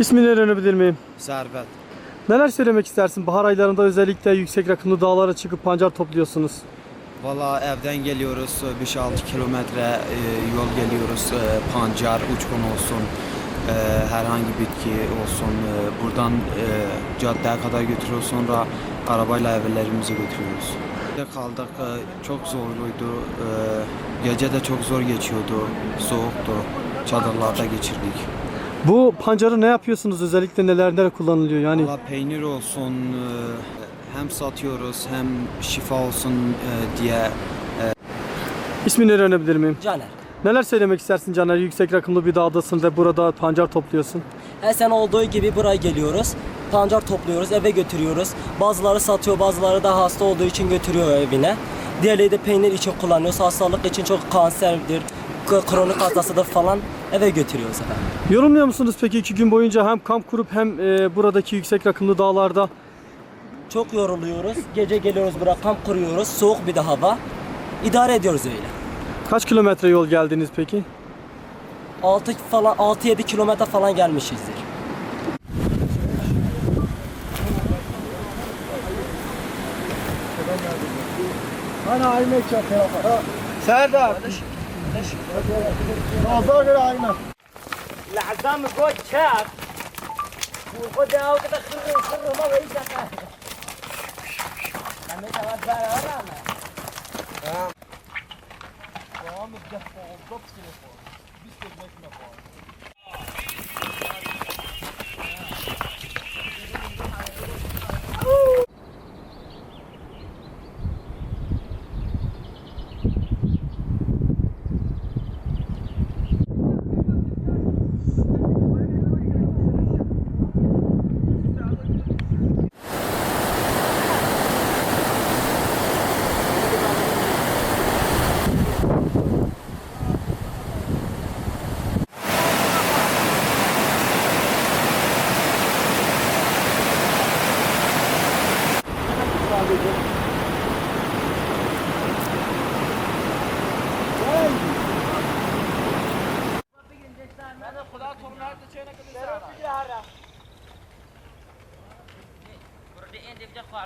İsmini öğrenebilir miyim? Servet. Neler söylemek istersin? Bahar aylarında özellikle yüksek rakımlı dağlara çıkıp pancar topluyorsunuz. Valla evden geliyoruz 5-6 kilometre e, yol geliyoruz. E, pancar, uçkun olsun, e, herhangi bitki olsun. Buradan caddeye kadar götürüyoruz sonra arabayla evlerimize götürüyoruz. Kaldık çok zorluydu. Gece de çok zor geçiyordu. Soğuktu. Çadırlarda geçirdik. Bu pancarı ne yapıyorsunuz? Özellikle nelerde kullanılıyor? Yani Valla peynir olsun e, hem satıyoruz hem şifa olsun e, diye ismini öğrenebilir miyim? Caner. Neler söylemek istersin Caner? Yüksek rakımlı bir dağdasın ve burada pancar topluyorsun. Her sene olduğu gibi buraya geliyoruz. Pancar topluyoruz, eve götürüyoruz. Bazıları satıyor, bazıları da hasta olduğu için götürüyor evine. Diğerleri de peynir için kullanıyoruz. Hastalık için çok kanserdir, kronik hastasıdır falan eve götürüyoruz efendim. Yorulmuyor musunuz peki iki gün boyunca hem kamp kurup hem e, buradaki yüksek rakımlı dağlarda? Çok yoruluyoruz. Gece geliyoruz buraya kamp kuruyoruz. Soğuk bir de hava. İdare ediyoruz öyle. Kaç kilometre yol geldiniz peki? 6 falan 6-7 kilometre falan gelmişizdir. العصافر عينك العظام جوه شاف خر خر ما بعيش عملتها وقت بقى ولا عمل؟ عامل ده بالظبط كده خالص 20 متر خالص અને ખુદા થોરનાર છે ને કે સારા